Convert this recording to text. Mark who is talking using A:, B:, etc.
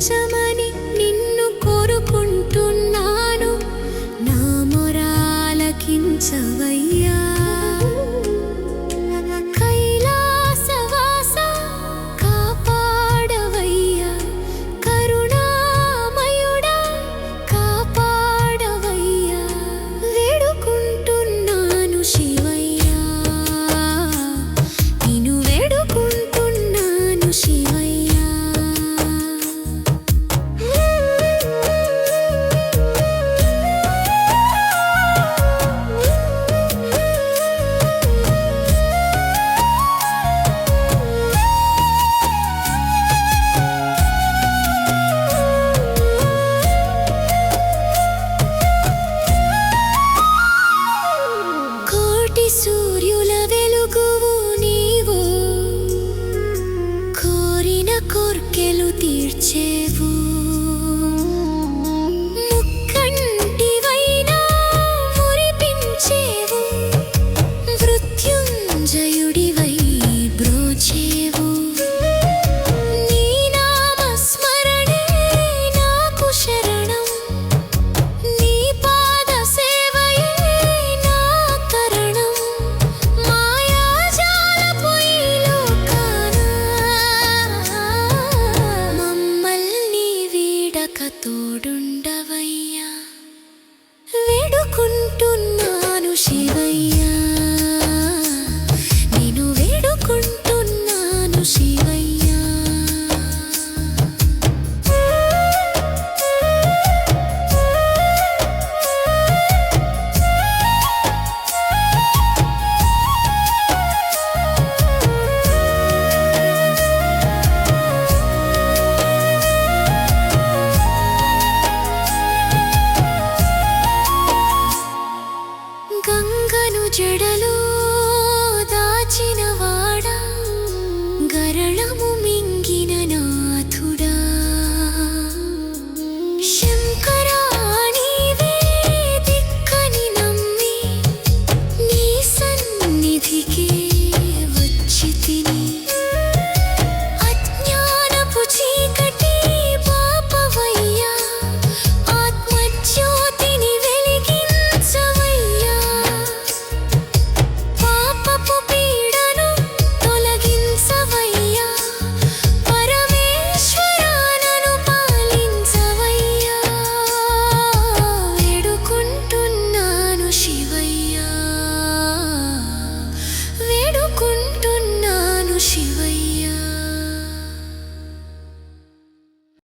A: 什么？తోడుండవయ్యా వేడుకుంటున్నాను శివయ్యా. 请问